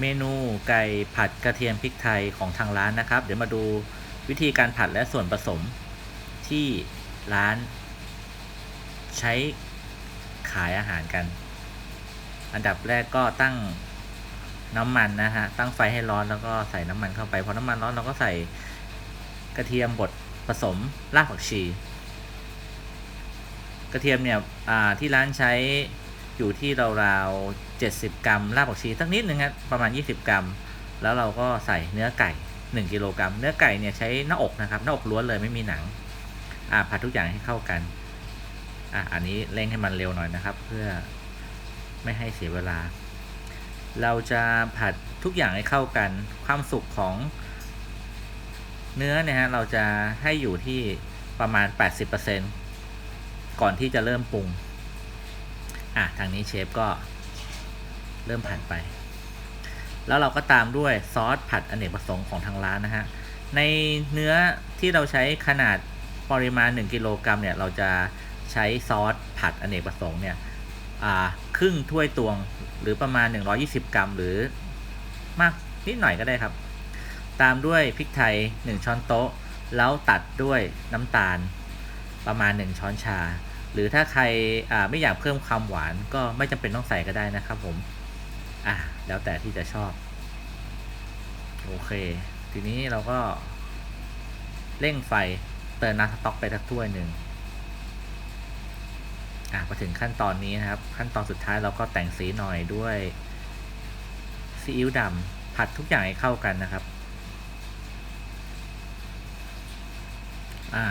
เมนูไก่ผัดกระเทียมพริกไทยของทางร้านนะครับ เดี๋ยวมาดูวิธีการผัดและส่วนผสมที่ร้าน ใช้ขายอาหารกัน อันดับแรกก็ตั้งน้ำมันนะฮะ ตั้งไฟให้ร้อนแล้วก็ใส่น้ำมันเข้าไป พอน้ำมันร้อนเราก็ใส่กระเทียมบดผสมรากผักชี กระเทียมเนี่ยอ่าที่ร้านใช้ อยู่ที่ราวๆ70 กรัมรากผักชีสักนิดนึงครับประมาณ 20 กรัม แล้วเราก็ใส่เนื้อไก่ 1 กิโลกรัม เนื้อไก่เนี่ยใช้หน้าอกนะครับหน้าอกล้วนเลยไม่มีหนังอ่าผัดทุกอย่างให้เข้ากันอะอันนี้เร่งให้มันเร็วหน่อยนะครับ เพื่อไม่ให้เสียเวลา เราจะผัดทุกอย่างให้เข้ากัน ความสุกของเนื้อเนี่ยฮะเราจะให้อยู่ที่ประมาณ 80%ก่อนที่จะเริ่มปรุง อะทางนี้เชฟก็เริ่มผัดไป แล้วเราก็ตามด้วยซอสผัดอเนกประสงค์ของทางร้านนะฮะ ในเนื้อที่เราใช้ขนาดปริมาณ 1กิโลกรัมเนี่ยเราจะใช้ซอสผัดอเนกประสงค์เนี่ยครึ่งถ้วยตวงหรือประมาณ 120 กรัม หรือมากนิดหน่อยก็ได้ครับ ตามด้วยพริกไทย 1 ช้อนโต๊ะ แล้วตัดด้วยน้ำตาลประมาณ 1 ช้อนชา หรือถ้าใครไม่อยากเพิ่มความหวานก็ไม่จำเป็นต้องใส่ก็ได้นะครับผม อะ แล้วแต่ที่จะชอบ โอเค ทีนี้เราก็ เร่งไฟเติมน้ำสต๊อกไปสักถ้วยหนึ่งอะมาถึงขั้นตอนนี้นะครับ ขั้นตอนสุดท้ายเราก็แต่งสีหน่อยด้วยซีอิ๊วดำผัดทุกอย่างให้เข้ากันนะครับ อ่า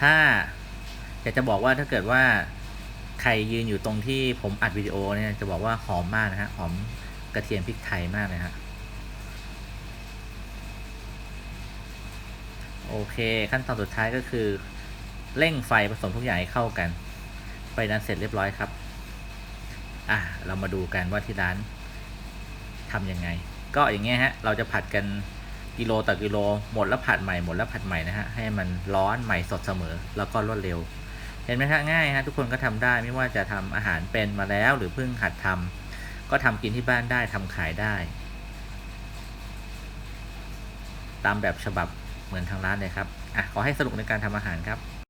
ถ้า อยากจะบอกว่าถ้าเกิดว่าใครยืนอยู่ตรงที่ผมอัดวิดีโอเนี่ยจะบอกว่าหอมมากนะฮะหอมกระเทียมพริกไทยมากเลยฮะโอเคขั้นตอนสุดท้ายก็คือเร่งไฟผสมทุกอย่างให้เข้ากันไฟนั้นเสร็จเรียบร้อยครับ อะเรามาดูกันว่าที่ร้านทำยังไง ก็อย่างเงี้ยฮะเราจะผัดกันกิโลต่อกิโลหมดแล้วผัดใหม่หมดแล้วผัดใหม่นะฮะให้มันร้อนใหม่สดเสมอแล้วก็รวดเร็ว เห็นไหมฮะง่ายฮะทุกคนก็ทำได้ไม่ว่าจะทำอาหารเป็นมาแล้วหรือเพิ่งหัดทำก็ทำกินที่บ้านได้ทำขายได้ ตามแบบฉบับเหมือนทางร้านเลยครับอะขอให้สนุกในการทำอาหารครับ